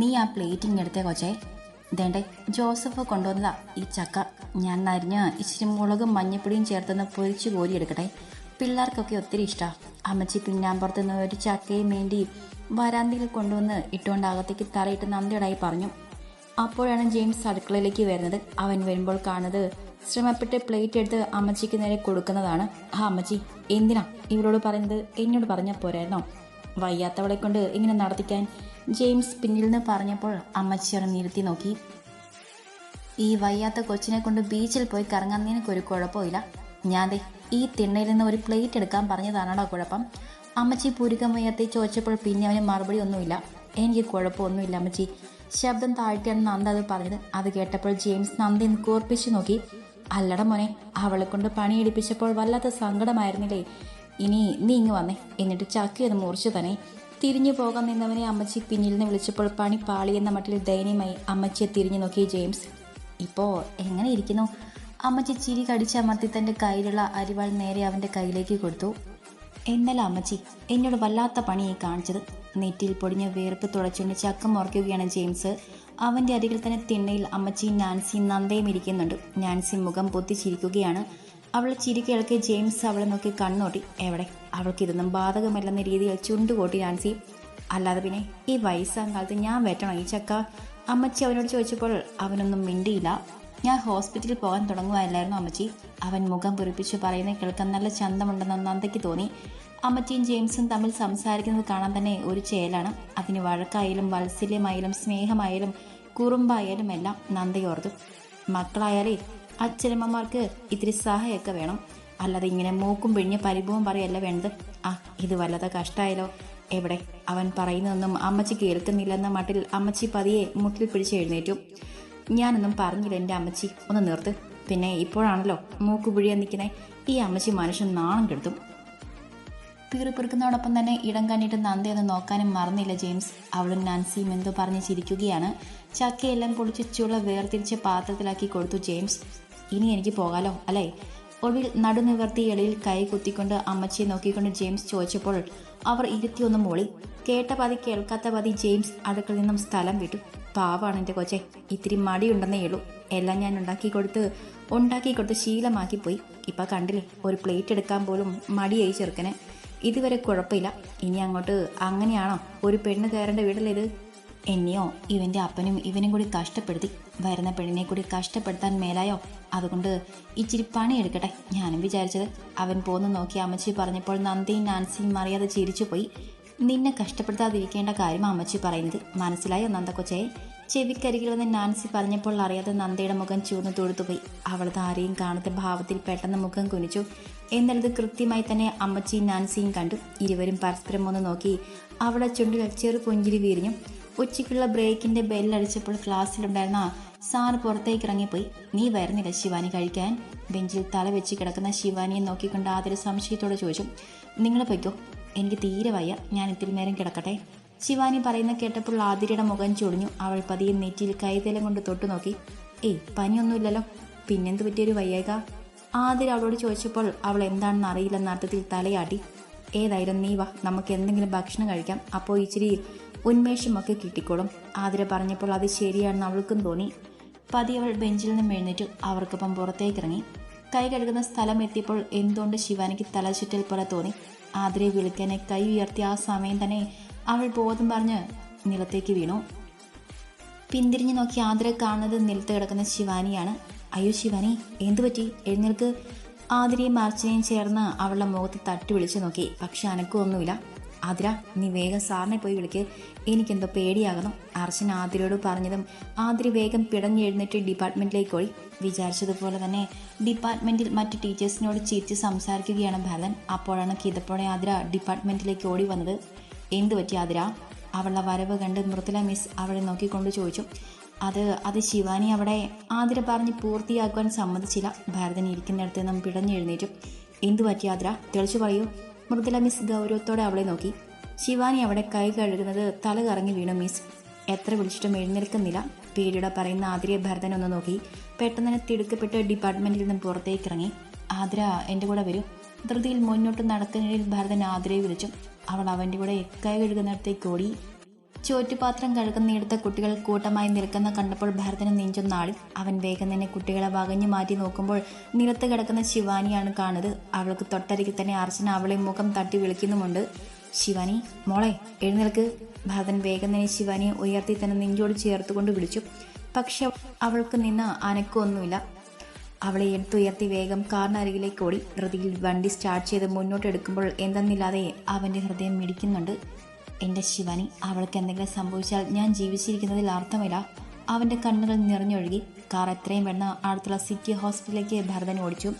നീ ആ പ്ലേറ്റിങ് എടുത്തേ കൊച്ചേ. ഇതേണ്ടേ ജോസഫ് കൊണ്ടുവന്നതാ ഈ ചക്ക. ഞാൻ നരിഞ്ഞ് ഇച്ചിരി മുളകും മഞ്ഞപ്പൊടിയും ചേർത്തൊന്ന് പൊരിച്ച് കോരി എടുക്കട്ടെ. പിള്ളേർക്കൊക്കെ ഒത്തിരി ഇഷ്ടമാണ് അമ്മച്ചി പിന്നാമ്പുറത്ത് നിന്ന് ഒരു ചക്കയും വേണ്ടി വരാന്തിയിൽ കൊണ്ടുവന്ന് ഇട്ടുകൊണ്ട് അകത്തേക്ക് തറയിട്ട് നന്ദിയോടായി പറഞ്ഞു. അപ്പോഴാണ് ജെയിംസ് അടുക്കളയിലേക്ക് വരുന്നത്. അവൻ വരുമ്പോൾ കാണുന്നത് ശ്രമപ്പെട്ട് പ്ലേറ്റ് എടുത്ത് അമ്മച്ചിക്ക് നേരെ കൊടുക്കുന്നതാണ്. ആ അമ്മച്ചി എന്തിനാ? ഇവരോട് പറയുന്നത് എന്നോട് പറഞ്ഞാൽ പോരായിരുന്നോ? വയ്യാത്തവളെ കൊണ്ട് ഇങ്ങനെ നടത്തിക്കാൻ ജെയിംസ് പിന്നിൽ നിന്ന് പറഞ്ഞപ്പോൾ അമ്മച്ചി അവിടെ നിർത്തി നോക്കി. ഈ വയ്യാത്ത കൊച്ചിനെ കൊണ്ട് ബീച്ചിൽ പോയി കറങ്ങാൻ നിനക്കൊരു കുഴപ്പമില്ല. ഞാൻ ദേ ഈ തിണ്ണയിൽ നിന്ന് ഒരു പ്ലേറ്റ് എടുക്കാൻ പറഞ്ഞതാണോ കുഴപ്പം? അമ്മച്ചി പൂരിക്കം വയ്യാത്തെ ചോദിച്ചപ്പോൾ പിന്നെ അവന് മറുപടി ഒന്നുമില്ല. എനിക്ക് കുഴപ്പമൊന്നുമില്ല അമ്മച്ചി. ശബ്ദം താഴ്ത്തിയാണ് നന്ദ അത് പറഞ്ഞത്. അത് കേട്ടപ്പോൾ ജെയിംസ് നന്ദി കൂർപ്പിച്ചു നോക്കി. അല്ലട മോനെ അവളെ കൊണ്ട് പണിയെടുപ്പിച്ചപ്പോൾ വല്ലാത്ത സങ്കടമായിരുന്നില്ലേ? ഇനി നീ ഇങ്ങ് വന്നേ. എന്നിട്ട് ചക്കിയത് മുറിച്ചു തന്നെ. തിരിഞ്ഞു പോകാൻ നിന്നവനെ അമ്മച്ചി പിന്നിൽ നിന്ന് വിളിച്ചപ്പോൾ പണി പാളി എന്ന മട്ടിൽ ദയനീയമായി അമ്മച്ചിയെ തിരിഞ്ഞു നോക്കി ജെയിംസ്. ഇപ്പോ എങ്ങനെ ഇരിക്കുന്നു? അമ്മച്ചി ചിരി കടിച്ച കടിച്ചമർത്തി തന്റെ കയ്യിലുള്ള അരിവാൾ നേരെ അവന്റെ കയ്യിലേക്ക് കൊടുത്തു. എന്നല്ല അമ്മച്ചി എന്നോട് വല്ലാത്ത പണിയായി കാണിച്ചത്. നെറ്റിയിൽ പൊടിഞ്ഞ വേർപ്പ് തുടച്ചുകൊണ്ട് ചക്ക മുറയ്ക്കുകയാണ് ജെയിംസ്. അവന്റെ അരികിൽ തന്നെ തിണ്ണയിൽ അമ്മച്ചിയും നാൻസിയും നന്ദയും ഇരിക്കുന്നുണ്ട്. നാൻസി മുഖം പൊത്തി ചിരിക്കുകയാണ്. അവൾ ചിരി ജെയിംസ് അവളെ നോക്കി കണ്ണോട്ടി. എവിടെ? അവൾക്ക് ഇതൊന്നും ബാധകമല്ലെന്ന രീതിയിൽ ചുണ്ടുകൂട്ടി നാൻസി. അല്ലാതെ പിന്നെ ഈ വയസ്സാം കാലത്ത് ഞാൻ വെറ്റണം ഈ ചക്ക? അമ്മച്ചി അവനോട് ചോദിച്ചപ്പോൾ അവനൊന്നും മിണ്ടിയില്ല. ഞാൻ ഹോസ്പിറ്റലിൽ പോകാൻ തുടങ്ങുമായിരുന്നു അമ്മച്ചി. അവൻ മുഖം പൊറിപ്പിച്ച് പറയുന്നത് കേൾക്കാൻ നല്ല ചന്തമുണ്ടെന്ന് നന്ദയ്ക്ക് തോന്നി. അമ്മച്ചിയും ജെയിംസും തമ്മിൽ സംസാരിക്കുന്നത് കാണാൻ തന്നെ ഒരു ചേലാണ്. അതിന് വഴക്കായാലും വാത്സല്യമായാലും സ്നേഹമായാലും കുറുമ്പായാലും എല്ലാം നന്ദയോർത്തു. മക്കളായാലേ അച്ഛനമ്മമാർക്ക് ഇത്തിരി സഹായമൊക്കെ വേണം. അല്ലാതെ ഇങ്ങനെ മൂക്കും പിഴിഞ്ഞ് പരിഭവം പറയല്ല വേണ്ടത്. ആ ഇത് വല്ലത കഷ്ടമായാലോ എവിടെ? അവൻ പറയുന്നതൊന്നും അമ്മച്ചി കേൾക്കുന്നില്ലെന്ന മട്ടിൽ അമ്മച്ചി പതിയെ മുട്ടിൽ പിടിച്ച് എഴുന്നേറ്റു. ഞാനൊന്നും പറഞ്ഞില്ല എന്റെ അമ്മച്ചി. ഒന്ന് നിർത്ത്. പിന്നെ ഇപ്പോഴാണല്ലോ മൂക്ക് പിഴിയാൻ നിൽക്കുന്നത് ഈ അമ്മച്ചി മനുഷ്യൻ നാണം കെടുത്തും. പീറിപ്പെറുക്കുന്നതോടൊപ്പം തന്നെ ഇടം കണ്ടിട്ട് നന്ദയൊന്ന് നോക്കാനും മറന്നില്ല ജെയിംസ്. അവളും നാൻസിയും എന്തോ പറഞ്ഞ് ചിരിക്കുകയാണ്. ചക്കയെല്ലാം പൊളിച്ച് ചുള വേർതിരിച്ച് പാത്രത്തിലാക്കി കൊടുത്തു ജെയിംസ്. ഇനി എനിക്ക് പോകാലോ? അല്ലേ? ഒടുവിൽ നടുനിവർത്തി എളിയിൽ കൈ കുത്തിക്കൊണ്ട് അമ്മച്ചിയെ നോക്കിക്കൊണ്ട് ജെയിംസ് ചോദിച്ചപ്പോൾ അവർ ഇരുത്തിയൊന്ന് മോളി. കേട്ട പതി കേൾക്കാത്ത പതി ജെയിംസ് അടുക്കളിൽ നിന്നും സ്ഥലം വിട്ടു. പാവാണ് എന്റെ കൊച്ചെ. ഇത്തിരി മടിയുണ്ടെന്നേ ഉള്ളൂ. എല്ലാം ഞാൻ ഉണ്ടാക്കി കൊടുത്ത് ഉണ്ടാക്കി കൊടുത്ത് ശീലമാക്കി പോയി. ഇപ്പം കണ്ടില്ലേ ഒരു പ്ലേറ്റ് എടുക്കാൻ പോലും മടിയായി ചെറുക്കനെ. ഇതുവരെ കുഴപ്പമില്ല. ഇനി അങ്ങോട്ട് അങ്ങനെയാണോ? ഒരു പെണ്ണ് കയറേണ്ട വീടല്ലേത് എന്നെയോ ഇവന്റെ അപ്പനും ഇവനും കൂടി കഷ്ടപ്പെടുത്തി വരുന്ന പെണ്ണിനെ കൂടി കഷ്ടപ്പെടുത്താൻ മേലായോ? അതുകൊണ്ട് ഇച്ചിരി പണി എടുക്കട്ടെ. ഞാനും വിചാരിച്ചത് അവൻ പോന്ന് നോക്കി അമ്മച്ചി പറഞ്ഞപ്പോൾ നന്ദിയും നാൻസിയും അറിയാതെ ചിരിച്ചുപോയി നിന്നെ കഷ്ടപ്പെടുത്താതിരിക്കേണ്ട കാര്യം അമ്മച്ചി പറയുന്നത് മനസ്സിലായോ നന്ദക്കൊച്ചയെ ചെവിക്കരികിൽ വന്ന് നാൻസി പറഞ്ഞപ്പോൾ അറിയാതെ നന്ദയുടെ മുഖം ചൂർന്ന് തൊഴുത്തുപോയി അവളത് ആരെയും കാണാത്ത ഭാവത്തിൽ പെട്ടെന്ന് മുഖം കുനിച്ചു. എന്നുള്ളത് കൃത്യമായി തന്നെ അമ്മച്ചിയും നാൻസിയും കണ്ടു. ഇരുവരും പരസ്പരം ഒന്ന് നോക്കി അവളെ ചുണ്ടിൽ ചെറു പുഞ്ചിരി വീരിഞ്ഞു. ഉച്ചയ്ക്കുള്ള ബ്രേക്കിന്റെ ബെല്ലടിച്ചപ്പോൾ ക്ലാസ്സിലുണ്ടായിരുന്ന സാർ പുറത്തേക്ക് ഇറങ്ങിപ്പോയി നീ വരുന്നില്ല ശിവാനി കഴിക്കാൻ. ബെഞ്ചിൽ തല വെച്ച് കിടക്കുന്ന ശിവാനിയെ നോക്കിക്കൊണ്ട് ആദ്യം സംശയത്തോടെ ചോദിച്ചു. നിങ്ങൾ പൊയ്ക്കോ. എനിക്ക് തീരെ വയ്യ. ഞാൻ ഇത്തിരി നേരം കിടക്കട്ടെ. ശിവാനി പറയുന്ന കേട്ടപ്പോൾ ആതിരയുടെ മുഖം ചൊടിഞ്ഞു. അവൾ പതിയെ നെറ്റിയിൽ കൈതലം കൊണ്ട് തൊട്ടു നോക്കി. ഏയ് പനിയൊന്നുമില്ലല്ലോ. പിന്നെന്ത് പറ്റിയൊരു വയ്യേക ആതിര അവളോട് ചോദിച്ചപ്പോൾ അവൾ എന്താണെന്ന് അറിയില്ലെന്ന അർത്ഥത്തിൽ തലയാട്ടി. ഏതായാലും നീ വാ. നമുക്ക് എന്തെങ്കിലും ഭക്ഷണം കഴിക്കാം. അപ്പോൾ ഇച്ചിരി ഉന്മേഷമൊക്കെ കിട്ടിക്കോളും. ആതിര പറഞ്ഞപ്പോൾ അത് ശരിയാണെന്ന് അവൾക്കും തോന്നി. പതി അവൾ ബെഞ്ചിൽ നിന്നും എഴുന്നേറ്റ്. അവർക്കൊപ്പം പുറത്തേക്ക് ഇറങ്ങി കൈ കഴുകുന്ന സ്ഥലം എത്തിയപ്പോൾ എന്തുകൊണ്ട് ശിവാനിക്ക് തലചുറ്റൽ പോലെ തോന്നി. ആതിരെ വിളിക്കാനെ കൈ ഉയർത്തിയ ആ സമയം തന്നെ അവൾ ബോധം പറഞ്ഞ് നിലത്തേക്ക് വീണു. പിന്തിരിഞ്ഞു നോക്കി ആതിര കാണുന്നത് നിലത്ത് കിടക്കുന്ന ശിവാനിയാണ്. അയ്യോ ശിവാനി എന്തു പറ്റി? എഴുന്നേൽക്ക്. ആതിരയും അർച്ചനയും ചേർന്ന് അവളുടെ മുഖത്ത് തട്ടി വിളിച്ചു നോക്കി. പക്ഷെ അനക്കൊന്നുമില്ല ആതിര നീ വേഗം സാറിനെ പോയി വിളിക്ക്. എനിക്കെന്തോ പേടിയാകുന്നു. അർച്ചന ആതിരയോട് പറഞ്ഞതും ആതിര വേഗം പിടഞ്ഞെഴുന്നേറ്റ് ഡിപ്പാർട്ട്മെന്റിലേക്ക് ഓടി. വിചാരിച്ചതുപോലെ തന്നെ ഡിപ്പാർട്ട്മെന്റിൽ മറ്റ് ടീച്ചേഴ്സിനോട് ചിരിച്ച് സംസാരിക്കുകയാണ് ഭരതൻ. അപ്പോഴാണ് കിതപ്പോടെ ആതിര ഡിപ്പാർട്ട്മെന്റിലേക്ക് ഓടി വന്നത്. എന്തു പറ്റി ആതിര? അവളുടെ വരവ് കണ്ട് മൃദുല മിസ് അവളെ നോക്കിക്കൊണ്ട് ചോദിച്ചു. അത് അത് ശിവാനി അവിടെ ആതിര പറഞ്ഞ് പൂർത്തിയാക്കുവാൻ സമ്മതിച്ചില്ല. ഭരതൻ ഇരിക്കുന്നിടത്ത് നിന്നും പിടഞ്ഞെഴുന്നേറ്റു. എന്തു പറ്റി ആതിര? തെളിച്ചു പറയൂ. മൃദുല മിസ് ഗൗരവത്തോടെ അവളെ നോക്കി. ശിവാനി അവിടെ കൈ കഴുകുന്നത് തല കറങ്ങി വീണു മിസ്. എത്ര വിളിച്ചിട്ടും എഴുന്നേൽക്കുന്നില്ല. പേടിയുടെ പറയുന്ന ആതിരയെ ഭരതൻ ഒന്ന് നോക്കി. പെട്ടെന്ന് തിടുക്കപ്പെട്ട് ഡിപ്പാർട്ട്മെന്റിൽ നിന്നും പുറത്തേക്ക് ഇറങ്ങി ആതിര എന്റെ കൂടെ വരും. ധൃതിയിൽ മുന്നോട്ട് നടക്കുന്നതിൽ ഭരതൻ ആതിരയെ വിളിച്ചു. അവൾ അവന്റെ കൂടെ കൈ കഴുകുന്നിടത്തേക്ക് ഓടി ചോറ്റുപാത്രം കഴുകുന്നിടത്ത് കുട്ടികൾ കൂട്ടമായി നിൽക്കുന്ന കണ്ടപ്പോൾ ഭരതന് നെഞ്ചൊന്നാളി അവൻ വേഗം തന്നെ കുട്ടികളെ വകഞ്ഞു മാറ്റി നോക്കുമ്പോൾ നിലത്ത് കിടക്കുന്ന ശിവാനിയാണ് കാണുന്നത്. അവൾക്ക് തൊട്ടരികിൽ തന്നെ അർച്ചന അവളെ മുഖം തട്ടി വിളിക്കുന്നുമുണ്ട്. ശിവാനി മോളെ എഴുന്നേൽക്ക്. ഭരതൻ വേഗം തന്നെ ശിവാനിയെ ഉയർത്തി തന്നെ നെഞ്ചോട് ചേർത്തുകൊണ്ട് വിളിച്ചു. പക്ഷെ അവൾക്ക് നിന്ന് അനക്കൊന്നുമില്ല അവളെ എടുത്തുയർത്തി വേഗം കാറിനരികിലേക്ക് ഓടി. ധൃതിയിൽ വണ്ടി സ്റ്റാർട്ട് ചെയ്ത് മുന്നോട്ടെടുക്കുമ്പോൾ എന്തെന്നില്ലാതെ അവന്റെ ഹൃദയം മിടിക്കുന്നുണ്ട്. എന്റെ ശിവാനി അവൾക്ക് എന്തെങ്കിലും സംഭവിച്ചാൽ ഞാൻ ജീവിച്ചിരിക്കുന്നതിൽ അർത്ഥമില്ല. അവന്റെ കണ്ണുകൾ നിറഞ്ഞൊഴുകി കാർ എത്രയും വേണ്ട അടുത്തുള്ള സിറ്റി ഹോസ്പിറ്റലിലേക്ക് ഭരതൻ ഓടിച്ചു.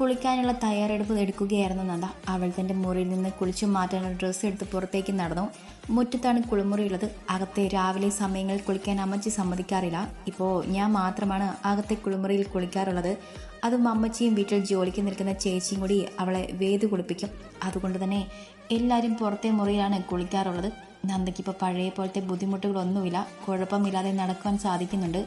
കുളിക്കാനുള്ള തയ്യാറെടുപ്പ് എടുക്കുകയായിരുന്നു നന്ദ. അവൾ തന്റെ മുറിയിൽ നിന്ന് കുളിച്ചു മാറ്റാനുള്ള ഡ്രസ്സ് എടുത്ത് പുറത്തേക്ക് നടന്നു. മുറ്റത്താണ് കുളിമുറിയുള്ളത്. അകത്തെ രാവിലെ സമയങ്ങളിൽ കുളിക്കാൻ അമ്മച്ചി സമ്മതിക്കാറില്ല. ഇപ്പോൾ ഞാൻ മാത്രമാണ് അകത്തെ കുളിമുറിയിൽ കുളിക്കാറുള്ളത്. അതും അമ്മച്ചിയും വീട്ടിൽ ജോലിക്ക് നിൽക്കുന്ന ചേച്ചിയും കൂടി അവളെ വേദ് കുളിപ്പിക്കും. അതുകൊണ്ട് തന്നെ എല്ലാവരും പുറത്തെ മുറിയിലാണ് കുളിക്കാറുള്ളത്. നന്ദയ്ക്ക് ഇപ്പോൾ പഴയ പോലത്തെ ബുദ്ധിമുട്ടുകളൊന്നുമില്ല. കുഴപ്പമില്ലാതെ നടക്കുവാൻ സാധിക്കുന്നുണ്ട്.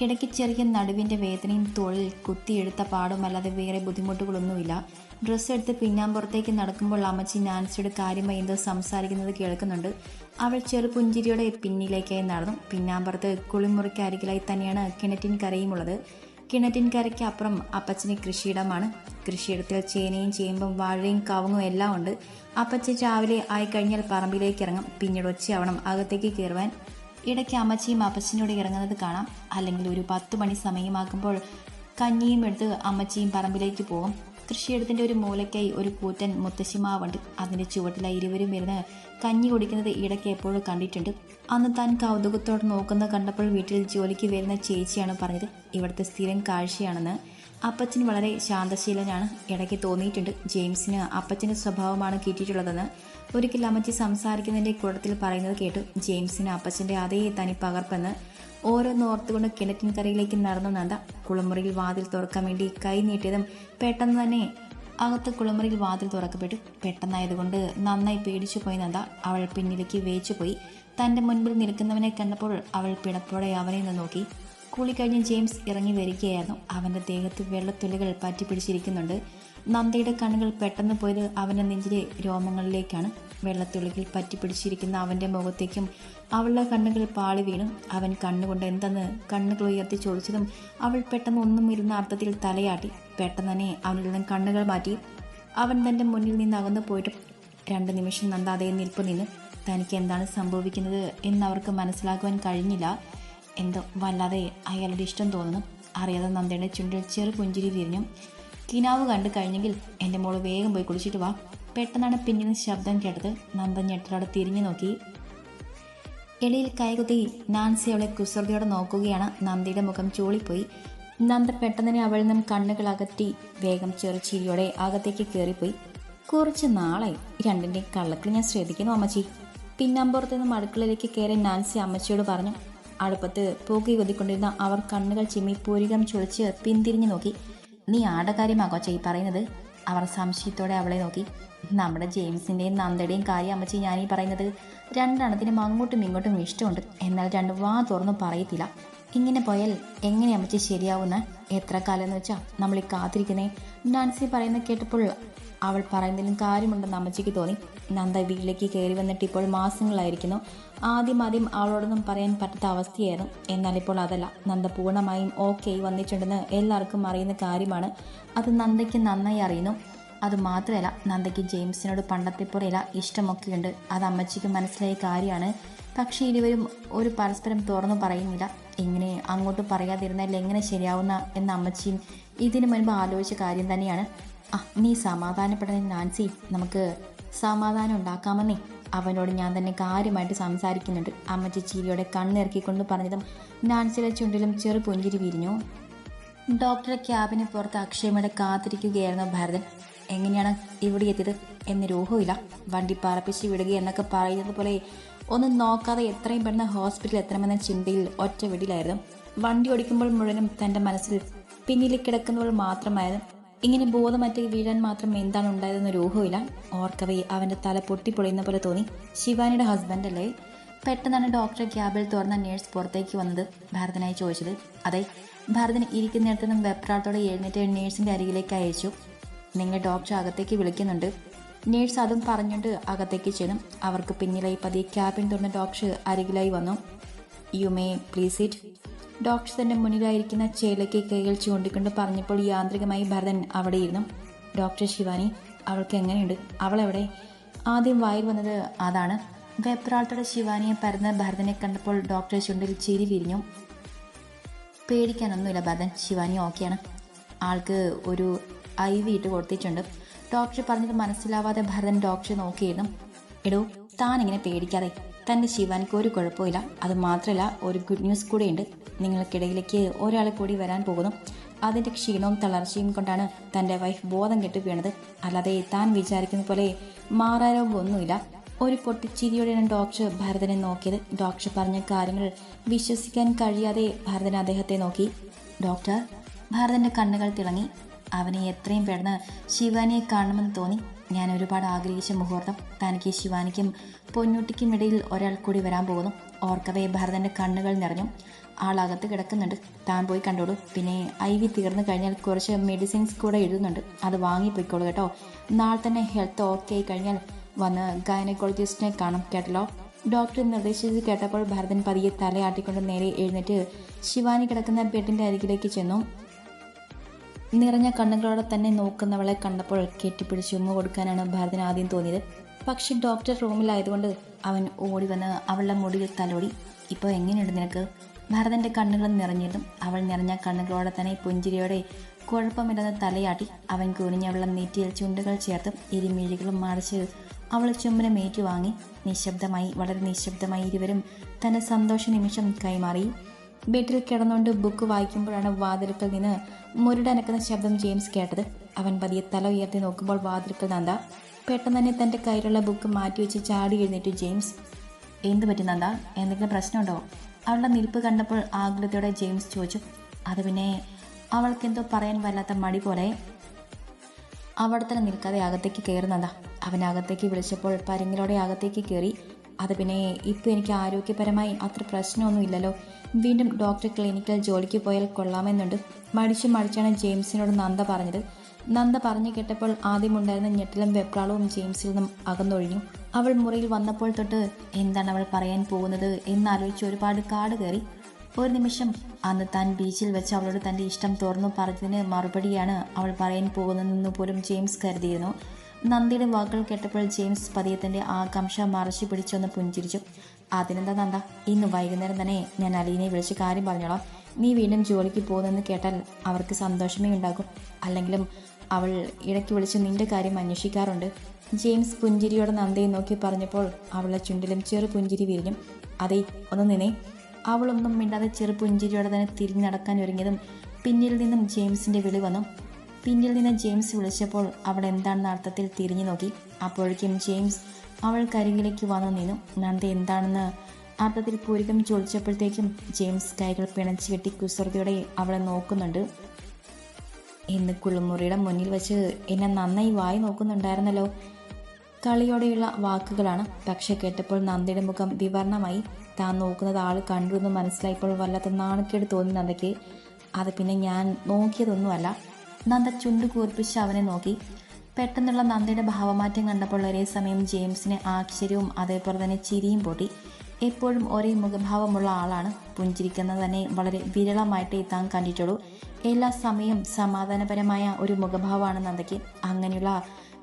ഇടയ്ക്ക് ചെറിയ നടുവിന്റെ വേദനയും തോളിൽ കുത്തിയെടുത്ത പാടുമല്ലാതെ വേറെ ബുദ്ധിമുട്ടുകളൊന്നുമില്ല. ഡ്രസ്സ് എടുത്ത് പിന്നാമ്പുറത്തേക്ക് നടക്കുമ്പോൾ അമ്മച്ചി നാൻസിയുടെ കാര്യമായി എന്തോ സംസാരിക്കുന്നത് കേൾക്കുന്നുണ്ട്. അവൾ ചെറു പുഞ്ചിരിയോടെ പിന്നിലേക്കായി നടന്നു. പിന്നാമ്പുറത്ത് കുളിമുറിക്ക് അരികിലായി തന്നെയാണ് കിണറ്റിൻ കരയുമുള്ളത്. കിണറ്റിൻ കരയ്ക്ക് അപ്പുറം അപ്പച്ചന് കൃഷിയിടമാണ്. കൃഷിയിടത്തിൽ ചേനയും ചേമ്പും വാഴയും കവുങ്ങും എല്ലാം ഉണ്ട്. അപ്പച്ചൻ രാവിലെ ആയിക്കഴിഞ്ഞാൽ പറമ്പിലേക്ക് ഇറങ്ങും പിന്നീട് ഉച്ചയാവണം അകത്തേക്ക് കയറുവാൻ ഇടയ്ക്ക് അമ്മച്ചിയും അപ്പച്ചനോട് ഇറങ്ങുന്നത് കാണാം. അല്ലെങ്കിൽ ഒരു പത്ത് മണി സമയമാകുമ്പോൾ കഞ്ഞിയും എടുത്ത് അമ്മച്ചിയും പറമ്പിലേക്ക് പോകും. കൃഷിയിടത്തിന്റെ ഒരു മൂലയ്ക്കായി ഒരു കൂറ്റൻ മുത്തശ്ശിമാവുണ്ട്. അതിന്റെ ചുവട്ടിലായി ഇരുവരും ഇരുന്ന് കഞ്ഞി കുടിക്കുന്നത് ഇടയ്ക്ക് എപ്പോഴും കണ്ടിട്ടുണ്ട്. അന്ന് താൻ കൗതുകത്തോടെ നോക്കുന്ന കണ്ടപ്പോൾ വീട്ടിൽ ജോലിക്ക് വരുന്ന ചേച്ചിയാണ് പറഞ്ഞത്. ഇവിടുത്തെ സ്ഥിരം കാഴ്ചയാണെന്ന് അപ്പച്ചൻ വളരെ ശാന്തശീലനാണ്. ഇടയ്ക്ക് തോന്നിയിട്ടുണ്ട്. ജെയിംസിന് അപ്പച്ചന്റെ സ്വഭാവമാണ് കിട്ടിയിട്ടുള്ളതെന്ന് ഒരിക്കൽ അമ്മച്ചി സംസാരിക്കുന്നതിന്റെ കൂട്ടത്തിൽ പറയുന്നത് കേട്ടു. ജെയിംസിന് അപ്പച്ചന്റെ അതേ തനി പകർപ്പെന്ന് ഓരോന്നോർത്തുകൊണ്ട് കിണറ്റിൻ കരയിലേക്ക് നടന്നു നന്ദ കുളിമുറിയിൽ വാതിൽ തുറക്കാൻ വേണ്ടി കൈ നീട്ടിയതും പെട്ടെന്ന് തന്നെ അകത്ത് കുളിമുറിയിൽ വാതിൽ തുറക്കപ്പെട്ടു. പെട്ടെന്നായതുകൊണ്ട് നന്നായി പേടിച്ചു പോയി നന്ദ. അവൾ പിന്നിലേക്ക് വേച്ചു പോയി. തന്റെ മുൻപിൽ നിൽക്കുന്നവനെ കണ്ടപ്പോൾ അവൾ പിടപ്പോടെ അവനെ നിന്ന് നോക്കി. കുളി കഴിഞ്ഞ് ജെയിംസ് ഇറങ്ങി വരികയായിരുന്നു. അവന്റെ ദേഹത്ത് വെള്ളത്തുള്ളികൾ പറ്റിപ്പിടിച്ചിരിക്കുന്നുണ്ട് നന്ദയുടെ കണ്ണുകൾ പെട്ടെന്ന് പോയത് അവന്റെ നെഞ്ചിലെ രോമങ്ങളിലേക്കാണ്. വെള്ളത്തുള്ളികൾ പറ്റിപ്പിടിച്ചിരിക്കുന്ന അവന്റെ മുഖത്തേക്കും അവളുടെ കണ്ണുകൾ പാളി വീണു. അവൻ കണ്ണുകൊണ്ട് എന്തെന്ന് കണ്ണുകൾ ഉയർത്തി ചോദിച്ചതും അവൾ പെട്ടെന്ന് ഒന്നും ഇരുന്ന അർത്ഥത്തിൽ തലയാട്ടി. പെട്ടെന്ന് തന്നെ അവനിൽ നിന്നും കണ്ണുകൾ മാറ്റി. അവൻ തന്റെ മുന്നിൽ നിന്ന് അകന്നു പോയിട്ട് രണ്ട് നിമിഷം നന്ദാതെ നിൽപ്പ് നിന്ന് തനിക്ക് എന്താണ് സംഭവിക്കുന്നത് എന്ന് അവർക്ക് മനസ്സിലാക്കുവാൻ കഴിഞ്ഞില്ല. എന്തോ വല്ലാതെ അയാളുടെ ഇഷ്ടം തോന്നുന്നു. അറിയാതെ നന്ദയുടെ ചുണ്ടിൽ ചെറു പുഞ്ചിരി തിരിഞ്ഞു കിനാവ് കണ്ടു കഴിഞ്ഞെങ്കിൽ എന്റെ മോൾ വേഗം പോയി കുളിച്ചിട്ട് വാ. പെട്ടെന്നാണ് പിന്നിൽ ശബ്ദം കേട്ടത് നന്ദൻ ഞെട്ടലോടെ തിരിഞ്ഞു നോക്കി. എളിയിൽ കൈകുത്തി നാൻസി അവളെ കുസൃതിയോടെ നോക്കുകയാണ് നന്ദിയുടെ മുഖം ചൂളിപ്പോയി. നന്ദ പെട്ടെന്ന് തന്നെ അവളിൽ നിന്നും കണ്ണുകൾ അകറ്റി വേഗം ചെറു ചിരിയോടെ അകത്തേക്ക് കയറിപ്പോയി. കുറച്ച് നാളെ രണ്ടിന്റെയും കള്ളക്കിൽ ഞാൻ ശ്രദ്ധിക്കുന്നു അമ്മച്ചി. പിന്നമ്പുറത്ത് നിന്നും അടുക്കളയിലേക്ക് കയറി നാൻസി അമ്മച്ചിയോട് പറഞ്ഞു അടുപ്പത്ത് പൂക്കി കൊതിക്കൊണ്ടിരുന്ന അവർ കണ്ണുകൾ ചിമ്മി പൂരികം ചുളിച്ച് പിന്തിരിഞ്ഞു നോക്കി. നീ ആടെ കാര്യമാകോ ചെയ് പറയുന്നത്? അവർ സംശയത്തോടെ അവളെ നോക്കി. നമ്മുടെ ജെയിംസിന്റെയും നന്ദയുടെയും കാര്യം അമ്മച്ചി ഞാനീ പറയുന്നത്. രണ്ടെണ്ണത്തിനും അങ്ങോട്ടും ഇങ്ങോട്ടും ഇഷ്ടമുണ്ട്. എന്നാൽ രണ്ട് വാ തുറന്നു പറയത്തില്ല. ഇങ്ങനെ പോയാൽ എങ്ങനെ അമ്മച്ചി ശരിയാവുന്ന? എത്ര കാലം എന്ന് വെച്ചാൽ നമ്മൾ ഈ കാത്തിരിക്കുന്നേ? നാൻസി പറയുന്നത് കേട്ടപ്പോൾ അവൾ പറയുന്നതിലും കാര്യമുണ്ടെന്ന് അമ്മച്ചിക്ക് തോന്നി. നന്ദ വീട്ടിലേക്ക് കയറി വന്നിട്ട് ഇപ്പോൾ മാസങ്ങളായിരിക്കുന്നു. ആദ്യം ആദ്യം അവളോടൊന്നും പറയാൻ പറ്റാത്ത അവസ്ഥയായിരുന്നു. എന്നാൽ ഇപ്പോൾ അതല്ല. നന്ദ പൂർണമായും ഓക്കെ വന്നിട്ടുണ്ടെന്ന് എല്ലാവർക്കും അറിയുന്ന കാര്യമാണ്. അത് നന്ദയ്ക്ക് നന്നായി അറിയുന്നു. അത് മാത്രമല്ല നന്ദയ്ക്ക് ജെയിംസിനോട് പണ്ടത്തെ പോലെയല്ല ഇഷ്ടമൊക്കെയുണ്ട്. അത് അമ്മച്ചിക്ക് മനസ്സിലായ കാര്യമാണ്. പക്ഷേ ഇരുവരും ഒരു പരസ്പരം തുറന്നു പറയുന്നില്ല. എങ്ങനെ അങ്ങോട്ട് പറയാതിരുന്നാൽ എങ്ങനെ ശരിയാവുന്ന എന്ന അമ്മച്ചിയും ഇതിനു മുൻപ് ആലോചിച്ച കാര്യം തന്നെയാണ്. ആ നീ സമാധാനപ്പെടണേ നാൻസി. നമുക്ക് സമാധാനം ഉണ്ടാക്കാമെന്നേ. അവനോട് ഞാൻ തന്നെ കാര്യമായിട്ട് സംസാരിക്കുന്നുണ്ട്. അമ്മച്ചി ചിരിയോടെ കണ്ണിറക്കിക്കൊണ്ട് പറഞ്ഞതും നാൻസിയുടെ ചുണ്ടിലും ചെറു പുഞ്ചിരി വിരിഞ്ഞു. ഡോക്ടറെ ക്യാബിന് പുറത്ത് അക്ഷയമയുടെ കാത്തിരിക്കുകയായിരുന്നു ഭരതൻ. എങ്ങനെയാണ് ഇവിടെ എത്തിയത്? എന്ന് രൂഹമില്ല വണ്ടി പറപ്പിച്ച് വിടുക എന്നൊക്കെ പറയുന്നത് പോലെ ഒന്നും നോക്കാതെ എത്രയും പെട്ടെന്ന് ഹോസ്പിറ്റലിൽ എത്തണമെന്ന ചിന്തയിൽ ഒറ്റ വെടിയിലായിരുന്നു. വണ്ടി ഓടിക്കുമ്പോൾ മുഴുവനും തന്റെ മനസ്സിൽ പിന്നിലേക്ക് കിടക്കുന്നവൾ മാത്രമായിരുന്നു. ഇങ്ങനെ ബോധമറ്റ് വീഴാൻ മാത്രം എന്താണ് ഉണ്ടായതെന്ന് രൂഹമില്ല ഓർക്കവേ അവന്റെ തല പൊട്ടിപ്പൊളിയുന്ന പോലെ തോന്നി. ശിവാനിയുടെ ഹസ്ബൻഡ് അല്ലേ? പെട്ടെന്നാണ് ഡോക്ടറെ ക്യാബിൽ തുറന്ന നേഴ്സ് പുറത്തേക്ക് വന്നത്. ഭരതനായി ചോദിച്ചത്. അതെ ഭാരതൻ ഇരിക്കുന്നിടത്ത് നിന്നും വെപ്രാളത്തോടെ എഴുന്നേറ്റ് നേഴ്സിന്റെ അരികിലേക്ക് അയച്ചു. നിങ്ങൾ ഡോക്ടർ അകത്തേക്ക് വിളിക്കുന്നുണ്ട്. നേഴ്സ് അതും പറഞ്ഞുകൊണ്ട് അകത്തേക്ക് ചെന്നു. അവർക്ക് പിന്നിലായി പതിയെ ക്യാബിൻ തുറന്ന ഡോക്ടർ അരികിലായി വന്നു. You may please it doctor തന്റെ മുന്നിലായിരിക്കുന്ന ചേലയ്ക്ക് കൈകൾ ചൂണ്ടിക്കൊണ്ട് പറഞ്ഞപ്പോൾ യാന്ത്രികമായി ഭരതൻ അവിടെയിരുന്നു. ഡോക്ടർ ശിവാനി അവൾക്ക് എങ്ങനെയുണ്ട്? അവളെവിടെ? ആദ്യം വായിൽ വന്നത് അതാണ്. വെപ്രാളത്തോടെ ശിവാനിയെ പരന്ന ഭരതനെ കണ്ടപ്പോൾ ഡോക്ടർ ചുണ്ടിൽ ചിരി വിരിഞ്ഞു. പേടിക്കാനൊന്നുമില്ല ഭരതൻ ശിവാനി ഓക്കെയാണ്. ആൾക്ക് ഒരു ഐ വി ഇട്ട് കൊടുത്തിട്ടുണ്ട്. ഡോക്ടർ പറഞ്ഞത് മനസ്സിലാവാതെ ഭരതൻ ഡോക്ടറെ നോക്കിയിരുന്നു. എടോ താൻ ഇങ്ങനെ പേടിക്കാതെ തന്റെ ശിവാനിക്ക് ഒരു കുഴപ്പമില്ല അത് മാത്രമല്ല ഒരു ഗുഡ് ന്യൂസ് കൂടെയുണ്ട്. നിങ്ങൾക്കിടയിലേക്ക് ഒരാളെ കൂടി വരാൻ പോകുന്നു. അതിന്റെ ക്ഷീണവും തളർച്ചയും കൊണ്ടാണ് തന്റെ വൈഫ് ബോധം കെട്ട് വീണത്. അല്ലാതെ താൻ വിചാരിക്കുന്ന പോലെ മാറാരോഗമൊന്നുമില്ല ഒരു പൊട്ടിച്ചിരിയോടെയാണ് ഡോക്ടർ ഭരതനെ നോക്കിയത്. ഡോക്ടർ പറഞ്ഞ കാര്യങ്ങൾ വിശ്വസിക്കാൻ കഴിയാതെ ഭരതൻ അദ്ദേഹത്തെ നോക്കി. ഡോക്ടർ ഭരതന്റെ കണ്ണുകൾ തിളങ്ങി. അവനെ എത്രയും പെട്ടെന്ന് ശിവാനിയെ കാണണമെന്ന് തോന്നി. ഞാൻ ഒരുപാട് ആഗ്രഹിച്ച മുഹൂർത്തം തനിക്ക് ശിവാനിക്കും പൊന്നൂട്ടിക്കും ഇടയിൽ ഒരാൾ കൂടി വരാൻ പോകുന്നു. ഓർക്കവേ ഭരതന്റെ കണ്ണുകൾ നിറഞ്ഞു. ആളകത്ത് കിടക്കുന്നുണ്ട്. താൻ പോയി കണ്ടോളൂ. പിന്നെ ഐ വി തീർന്നു കഴിഞ്ഞാൽ കുറച്ച് മെഡിസിൻസ് കൂടെ എഴുതുന്നുണ്ട്. അത് വാങ്ങിപ്പോയിക്കോളൂ കേട്ടോ. നാളെ തന്നെ ഹെൽത്ത് ഓക്കെ ആയി കഴിഞ്ഞാൽ വന്ന് ഗൈനക്കോളജിസ്റ്റിനെ കാണും. കേട്ടല്ലോ? ഡോക്ടർ നിർദ്ദേശിച്ച് കേട്ടപ്പോൾ ഭരതൻ പതിയെ തലയാട്ടിക്കൊണ്ട് നേരെ എഴുന്നേറ്റ് ശിവാനി കിടക്കുന്ന ബെഡിന്റെ അരികിലേക്ക് ചെന്നു. നിറഞ്ഞ കണ്ണുകളോടെ തന്നെ നോക്കുന്നവളെ കണ്ടപ്പോൾ കെട്ടിപ്പിടിച്ച് ഉമ്മ കൊടുക്കാനാണ് ഭരതന് ആദ്യം തോന്നിയത്. പക്ഷെ ഡോക്ടർ റൂമിലായതുകൊണ്ട് അവൻ ഓടി വന്ന് അവളുടെ മുടിയിൽ തലോടി ഇപ്പോൾ എങ്ങനെയുണ്ട് നിനക്ക്? ഭരതന്റെ കണ്ണുകൾ നിറഞ്ഞിരുന്നു അവൾ നിറഞ്ഞ കണ്ണുകളോടെ തന്നെ പുഞ്ചിരിയോടെ കുഴപ്പമില്ലെന്ന് തലയാട്ടി അവൻ കുനിഞ്ഞവളെ നീറ്റിയിൽ ചുണ്ടുകൾ ചേർത്ത് ഇരുമിഴികളും മറിച്ച് അവൾ ചുമരം ഏറ്റുവാങ്ങി നിശബ്ദമായി വളരെ നിശബ്ദമായി ഇരുവരും തന്റെ സന്തോഷ നിമിഷം കൈമാറി. ബെഡിൽ കിടന്നുകൊണ്ട് ബുക്ക് വായിക്കുമ്പോഴാണ് വാതിൽക്കൽ നിന്ന് മുരടനക്കുന്ന ശബ്ദം ജെയിംസ് കേട്ടത്. അവൻ പതിയെ തല ഉയർത്തി നോക്കുമ്പോൾ വാതിൽക്കൽ നന്ദ പെട്ടെന്ന് തന്നെ തന്റെ കയ്യിലുള്ള ബുക്ക് മാറ്റി മാറ്റിവെച്ച് ചാടി എഴുന്നേറ്റു ജെയിംസ്. എന്ത് പറ്റി നന്ദ? എന്തെങ്കിലും പ്രശ്നമുണ്ടോ? അവളുടെ നിൽപ്പ് കണ്ടപ്പോൾ ആകുലതയോടെ ജെയിംസ് ചോദിച്ചു. അത് പിന്നെ അവൾക്കെന്തോ പറയാൻ വല്ലാത്ത മടി പോലെ. അവിടെ തന്നെ നിൽക്കാതെ അകത്തേക്ക് കയറുന്നതാ അവൻ അകത്തേക്ക് വിളിച്ചപ്പോൾ പരിങ്ങിലോടെ അകത്തേക്ക് കയറി അത് പിന്നെ ഇപ്പോൾ എനിക്ക് ആരോഗ്യപരമായി അത്ര പ്രശ്നമൊന്നും ഇല്ലല്ലോ വീണ്ടും ഡോക്ടർ ക്ലിനിക്കിൽ ജോലിക്ക് പോയാൽ കൊള്ളാമെന്നുണ്ട്. മടിച്ചു മടിച്ചാണ് ജെയിംസിനോട് നന്ദ പറഞ്ഞത്. നന്ദ പറഞ്ഞു കേട്ടപ്പോൾ ആദ്യമുണ്ടായിരുന്ന ഞെട്ടലും വെപ്രാളവും ജെയിംസിൽ നിന്നും അകന്നൊഴിഞ്ഞു. അവൾ മുറിയിൽ വന്നപ്പോൾ തൊട്ട് എന്താണ് അവൾ പറയാൻ പോകുന്നത് എന്നാലോചിച്ച് ഒരുപാട് കാട് കയറി. ഒരു നിമിഷം അന്ന് താൻ ബീച്ചിൽ വെച്ച് അവളോട് തന്റെ ഇഷ്ടം തുറന്നു പറഞ്ഞതിന് മറുപടിയാണ് അവൾ പറയാൻ പോകുന്നതെന്ന് പോലും ജെയിംസ് കരുതിയിരുന്നു. നന്ദിയുടെ വാക്കുകൾ കേട്ടപ്പോൾ ജെയിംസ് പതിയെ തന്റെ ആകാംക്ഷ മറച്ചു പിടിച്ചൊന്ന് പുഞ്ചിരിച്ചു. അതിനെന്താ നന്ദ? ഇന്ന് വൈകുന്നേരം തന്നെ ഞാൻ അലീനെ വിളിച്ച് കാര്യം പറഞ്ഞോളാം. നീ വീണ്ടും ജോലിക്ക് പോകുന്നെന്ന് കേട്ടാൽ അവർക്ക് സന്തോഷമേ ഉണ്ടാകും. അല്ലെങ്കിലും അവൾ ഇടയ്ക്ക് വിളിച്ച് നിന്റെ കാര്യം അന്വേഷിക്കാറുണ്ട്. ജെയിംസ് പുഞ്ചിരിയോടെ നന്ദയെ നോക്കി പറഞ്ഞപ്പോൾ അവളുടെ ചുണ്ടിലും ചെറു പുഞ്ചിരി വിരിഞ്ഞു. അതെ ഒന്ന് നിന്നേ. അവളൊന്നും മിണ്ടാതെ ചെറു പുഞ്ചിരിയോടെ തന്നെ തിരിഞ്ഞു നടക്കാൻ ഒരുങ്ങിയതും പിന്നിൽ നിന്നും ജെയിംസിന്റെ വിളി വന്നു. പിന്നിൽ നിന്ന് ജെയിംസ് വിളിച്ചപ്പോൾ അവൾ എന്താണെന്ന അർത്ഥത്തിൽ തിരിഞ്ഞു നോക്കി. അപ്പോഴേക്കും ജെയിംസ് അവൾ കരികിലേക്ക് വന്നു നിന്നു. നന്ദി എന്താണെന്ന് അർത്ഥത്തിൽ പൂരികം ചോദിച്ചപ്പോഴത്തേക്കും ജെയിംസ് കൈകൾ പിണച്ചു കെട്ടി കുസൃതിയോടെ അവളെ നോക്കുന്നുണ്ട്. ഇന്ന് കുളിമുറിയുടെ മുന്നിൽ വെച്ച് എന്നെ നന്നായി വായി നോക്കുന്നുണ്ടായിരുന്നല്ലോ. കളിയോടെയുള്ള വാക്കുകളാണ്. പക്ഷെ കേട്ടപ്പോൾ നന്ദയുടെ മുഖം വിവരണമായി. താൻ നോക്കുന്നത് ആൾ കണ്ടു എന്ന് മനസ്സിലായപ്പോൾ വല്ലാത്ത നാണക്കേട് തോന്നി നന്ദയ്ക്ക്. അത് പിന്നെ ഞാൻ നോക്കിയതൊന്നുമല്ല. നന്ദ ചുണ്ടു കൂർപ്പിച്ച് അവനെ നോക്കി. പെട്ടെന്നുള്ള നന്ദയുടെ ഭാവമാറ്റം കണ്ടപ്പോൾ ഒരേ സമയം ജെയിംസിന് ആശ്ചര്യവും അതേപോലെ തന്നെ ചിരിയും പൊട്ടി. എപ്പോഴും ഒരേ മുഖഭാവമുള്ള ആളാണ്. പുഞ്ചിരിക്കുന്നത് തന്നെ വളരെ വിരളമായിട്ടേ താൻ കണ്ടിട്ടുള്ളൂ. എല്ലാ സമയം സമാധാനപരമായ ഒരു മുഖഭാവമാണ് നന്ദയ്ക്ക്. അങ്ങനെയുള്ള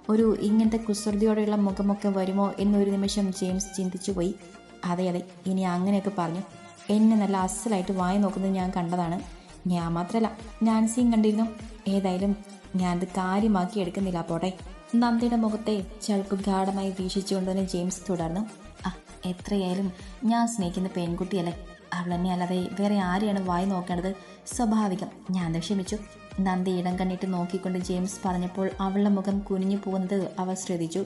ഒരു ഇങ്ങനത്തെ കുസൃതിയോടെയുള്ള മുഖമൊക്കെ വരുമോ എന്നൊരു നിമിഷം ജെയിംസ് ചിന്തിച്ചു പോയി. അതെ അതെ ഇനി അങ്ങനെയൊക്കെ പറഞ്ഞു. എന്നെ നല്ല അസലായിട്ട് വായി നോക്കുന്നത് ഞാൻ കണ്ടതാണ്. ഞാൻ മാത്രമല്ല നാൻസിയും കണ്ടിരുന്നു. ഏതായാലും ഞാനത് കാര്യമാക്കി എടുക്കുന്നില്ല പോട്ടെ. നന്ദിയുടെ മുഖത്തെ ചളുപ്പ് ഗാഠമായി വീക്ഷിച്ചുകൊണ്ട് തന്നെ ജെയിംസ് തുടർന്നു. ആ എത്രയായാലും ഞാൻ സ്നേഹിക്കുന്ന പെൺകുട്ടിയല്ലേ? അവൾ തന്നെ അല്ലാതെ വേറെ ആരെയാണ് വായി നോക്കേണ്ടത്? സ്വാഭാവികം ഞാൻ ക്ഷമിച്ചു. നന്ദി ഇടം കണ്ണിട്ട് നോക്കിക്കൊണ്ട് ജെയിംസ് പറഞ്ഞപ്പോൾ അവളുടെ മുഖം കുനിഞ്ഞു പോകുന്നത് അവൾ ശ്രദ്ധിച്ചു.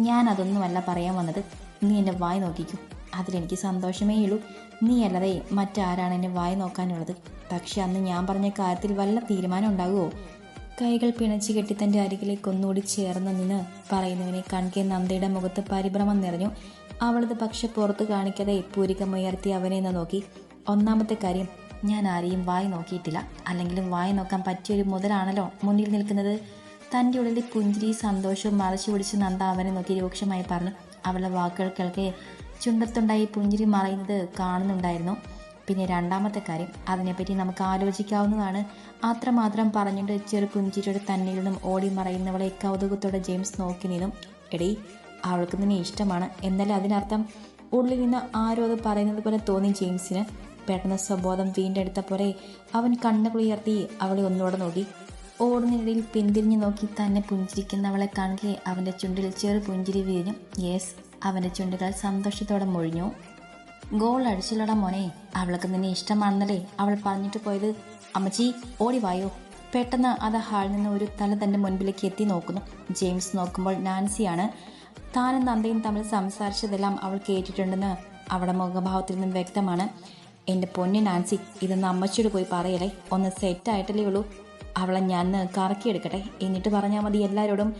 ഞാൻ അതൊന്നുമല്ല പറയാൻ വന്നത്. നീ എന്നെ വായി നോക്കിക്കൂ. അതിലെനിക്ക് സന്തോഷമേ ഉള്ളൂ. നീ അല്ലാതെ മറ്റാരാണ് എന്നെ വായി നോക്കാനുള്ളത്? പക്ഷെ അന്ന് ഞാൻ പറഞ്ഞ കാര്യത്തിൽ വല്ല തീരുമാനം ഉണ്ടാകുമോ കൈകൾ പിണച്ചു കെട്ടി തന്റെ അരികിലേക്ക് ഒന്നുകൂടി ചേർന്ന് നിന്ന് പറയുന്നവനെ കൺകെ നന്ദയുടെ മുഖത്ത് പരിഭ്രമം നിറഞ്ഞു. അവളത് പക്ഷെ പുറത്തു കാണിക്കാതെ പൂരികമുയർത്തി അവനെ നിന്ന് നോക്കി. ഒന്നാമത്തെ കാര്യം ഞാൻ ആരെയും വായി നോക്കിയിട്ടില്ല. അല്ലെങ്കിലും വായി നോക്കാൻ പറ്റിയൊരു മുതലാണല്ലോ മുന്നിൽ നിൽക്കുന്നത്. തന്റെ ഉള്ളിലെ പുഞ്ചിരി സന്തോഷവും മറച്ചു പിടിച്ച് നന്ദ അവനെ നോക്കി രൂക്ഷമായി പറഞ്ഞു. അവളുടെ വാക്കുകൾ കേൾക്കെ ചുണ്ടത്തുണ്ടായി പുഞ്ചിരി മറയുന്നത് കാണുന്നുണ്ടായിരുന്നു. പിന്നെ രണ്ടാമത്തെ കാര്യം അതിനെപ്പറ്റി നമുക്ക് ആലോചിക്കാവുന്നതാണ്. അത്രമാത്രം പറഞ്ഞുകൊണ്ട് ചെറു പുഞ്ചിരിയുടെ തന്നിൽ നിന്നും ഓടി മറയുന്നവളെ കൗതുകത്തോടെ ജെയിംസ് നോക്കി നിന്നും. എടീ അവൾക്ക് നിന്നെ ഇഷ്ടമാണ്. എന്നാൽ അതിനർത്ഥം? ഉള്ളിൽ നിന്ന് ആരോ അത് പറയുന്നത് പോലെ തോന്നി ജെയിംസിന്. പെട്ടെന്ന് സ്വബോധം വീണ്ടെടുത്ത പോലെ അവൻ കണ്ണു കുളിയർത്തി അവളെ ഒന്നുകൂടെ നോക്കി. ഓടുന്നതിനിടയിൽ പിന്തിരിഞ്ഞു നോക്കി തന്നെ പുഞ്ചിരിക്കുന്നവളെ കാണുകയെ അവന്റെ ചുണ്ടിൽ ചെറു പുഞ്ചിരി വീഞ്ഞു യെസ് അവന്റെ ചുണ്ടുകൾ സന്തോഷത്തോടെ മൊഴിഞ്ഞു. ഗോൾ അടിച്ചില്ലടാ മോനെ അവൾക്ക് നിന്നെ ഇഷ്ടമാണെന്നല്ലേ അവൾ പറഞ്ഞിട്ട് പോയത്. അമ്മച്ചി ഓടി വായോ. പെട്ടെന്ന് അത് ഹാളിൽ നിന്ന് ഒരു തല തന്റെ മുൻപിലേക്ക് എത്തി നോക്കുന്നു. ജെയിംസ് നോക്കുമ്പോൾ നാൻസിയാണ്. താനും നന്ദയും തമ്മിൽ സംസാരിച്ചതെല്ലാം അവൾ കേട്ടിട്ടുണ്ടെന്ന് അവളുടെ മുഖഭാവത്തിൽ നിന്നും വ്യക്തമാണ്. എന്റെ പൊന്നു നാൻസി ഇതൊന്ന് അമ്മച്ചിയോട് പോയി പറയലേ ഒന്ന് സെറ്റായിട്ടല്ലേ ഉള്ളൂ. അവളെ ഞാൻ കറക്കിയെടുക്കട്ടെ. എന്നിട്ട് പറഞ്ഞാൽ മതി എല്ലാവരോടും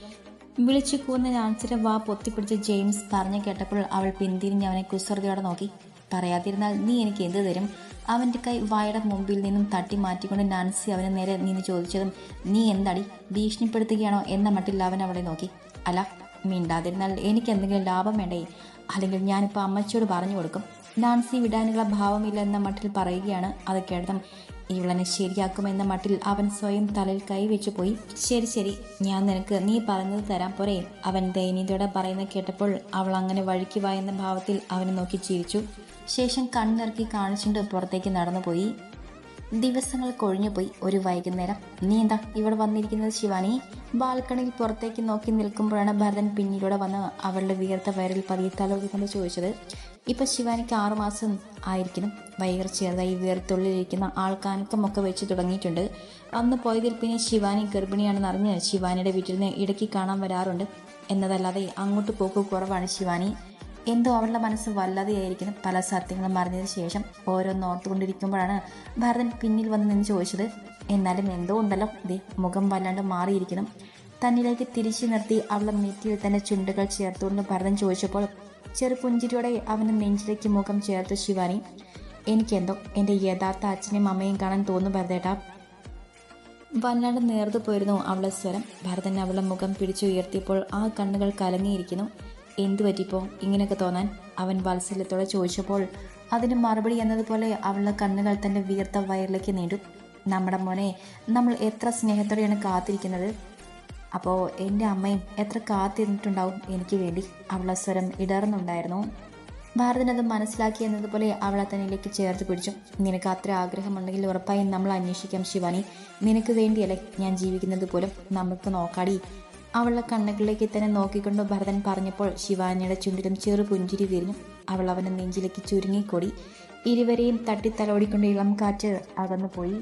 വിളിച്ചു കൂന്ന നാൻസിയുടെ വാ പൊത്തിപ്പിടിച്ച ജെയിംസ് പറഞ്ഞു കേട്ടപ്പോൾ അവൾ പിന്തിരിഞ്ഞ് അവനെ കുസൃതിയോടെ നോക്കി. പറയാതിരുന്നാൽ നീ എനിക്ക് എന്ത് തരും? അവന്റെ കൈ വായുടെ മുമ്പിൽ നിന്നും തട്ടി മാറ്റിക്കൊണ്ട് നാൻസി അവനെ നേരെ നിന്ന് ചോദിച്ചതും നീ എന്താടി? ഭീഷണിപ്പെടുത്തുകയാണോ? എന്ന മട്ടിൽ അവൻ അവളെ നോക്കി. അല്ല മിണ്ടാതിരുന്നാൽ എനിക്ക് എന്തെങ്കിലും ലാഭം വേണ്ടേ? അല്ലെങ്കിൽ ഞാനിപ്പോൾ അമ്മച്ചിയോട് പറഞ്ഞു കൊടുക്കും. നാൻസി വിടാനുള്ള ഭാവമില്ല എന്ന മട്ടിൽ പറയുകയാണ് അത് കേട്ടതും ഇവളനെ ശരിയാക്കുമെന്ന മട്ടിൽ അവൻ സ്വയം തലയിൽ കൈവച്ചു പോയി. ശരി ശരി ഞാൻ നിനക്ക് നീ പറഞ്ഞത് തരാം പോരെ. അവൻ ദയനീയതയോടെ പറയുന്ന കേട്ടപ്പോൾ അവൾ അങ്ങനെ വഴിക്ക് വായെന്ന ഭാവത്തിൽ അവനെ നോക്കി ചിരിച്ചു. ശേഷം കണ്ണിറക്കി കാണിച്ചുകൊണ്ട് പുറത്തേക്ക് നടന്നുപോയി. ദിവസങ്ങൾ കൊഴിഞ്ഞുപോയി ഒരു വൈകുന്നേരം. നീ എന്താ ഇവിടെ വന്നിരിക്കുന്നത് ശിവാനി? ബാൽക്കണിയിൽ പുറത്തേക്ക് നോക്കി നിൽക്കുമ്പോഴാണ് ഭരതൻ പിന്നിലൂടെ വന്ന് അവളുടെ വീർത്ത വയറിൽ പതിയെ ചോദിച്ചത്. ഇപ്പൊ ശിവാനിക്ക് ആറുമാസം ആയിരിക്കണം. വയർ ചെറുതായി വീർത്തുള്ളിലിരിക്കുന്ന ആൾക്കാനക്കമൊക്കെ വെച്ച് തുടങ്ങിയിട്ടുണ്ട്. അന്ന് പോയതിൽ പിന്നെ ശിവാനി ഗർഭിണിയാണെന്ന് അറിഞ്ഞ് ശിവാനിയുടെ വീട്ടിൽ നിന്ന് ഇടയ്ക്ക് കാണാൻ വരാറുണ്ട്. എന്നതല്ലാതെ അങ്ങോട്ട് പോക്ക് കുറവാണ് ശിവാനി. എന്തോ അവളുടെ മനസ്സ് വല്ലാതെയായിരിക്കുന്നു പല സത്യങ്ങളും അറിഞ്ഞതിന് ശേഷം ഓരോന്ന് ഓർത്തുകൊണ്ടിരിക്കുമ്പോഴാണ് ഭരതൻ പിന്നിൽ വന്ന് നിന്ന് ചോദിച്ചത് എന്നാലും എന്തോ ഉണ്ടല്ലോ? ദേ മുഖം വല്ലാണ്ട് മാറിയിരിക്കണം തന്നിലേക്ക് തിരിച്ചു നിർത്തി അവളെ നെറ്റിയിൽ തന്നെ ചുണ്ടുകൾ ചേർത്തുകൊണ്ട് ഭരതൻ ചോദിച്ചപ്പോൾ ചെറു പുഞ്ചിരിയോടെ അവന്റെ നെഞ്ചിലേക്ക് മുഖം ചേർത്ത് ശിവാനി എനിക്കെന്തോ എന്റെ യഥാർത്ഥ അച്ഛനെയും അമ്മയും കാണാൻ തോന്നുന്നു ഭരതേട്ടാ. വല്ലാണ്ട് നേർന്നു പോയിരുന്നു അവളെ സ്വരം. ഭരതൻ അവളെ മുഖം പിടിച്ചുയർത്തിയപ്പോൾ ആ കണ്ണുകൾ കലങ്ങിയിരിക്കുന്നു. എന്തു പറ്റിപ്പോ? ഇങ്ങനെയൊക്കെ തോന്നാൻ? അവൻ വാത്സല്യത്തോടെ ചോദിച്ചപ്പോൾ അതിന് മറുപടി എന്നതുപോലെ അവളുടെ കണ്ണുകൾ തന്റെ വീർത്ത വയറിലേക്ക് നീണ്ടു. നമ്മുടെ മോനെ നമ്മൾ എത്ര സ്നേഹത്തോടെയാണ് കാത്തിരിക്കുന്നത്? അപ്പോൾ എന്റെ അമ്മയും എത്ര കാത്തിരുന്നിട്ടുണ്ടാവും എനിക്ക് വേണ്ടി. അവളുടെ സ്വരം ഇടർന്നുണ്ടായിരുന്നു. ഭാരതനത് മനസ്സിലാക്കി എന്നതുപോലെ അവളെ തന്നിലേക്ക് ചേർത്ത് പിടിച്ചു. നിനക്ക് അത്ര ആഗ്രഹമുണ്ടെങ്കിൽ ഉറപ്പായും നമ്മൾ അന്വേഷിക്കാം ശിവാനി. നിനക്ക് വേണ്ടിയല്ലേ ഞാൻ ജീവിക്കുന്നത് പോലും. നമുക്ക് നോക്കാടി. അവളുടെ കണ്ണുകളിലേക്ക് തന്നെ നോക്കിക്കൊണ്ട് ഭരതൻ പറഞ്ഞപ്പോൾ ശിവാനിയുടെ ചുണ്ടിലും ചെറു പുഞ്ചിരി വിരിഞ്ഞു. അവൾ അവനെ നെഞ്ചിലേക്ക് ചുരുങ്ങിക്കൂടി. ഇരുവരെയും തട്ടിത്തലോടിക്കൊണ്ട് ഇളം കാറ്റ് അകന്നു പോയി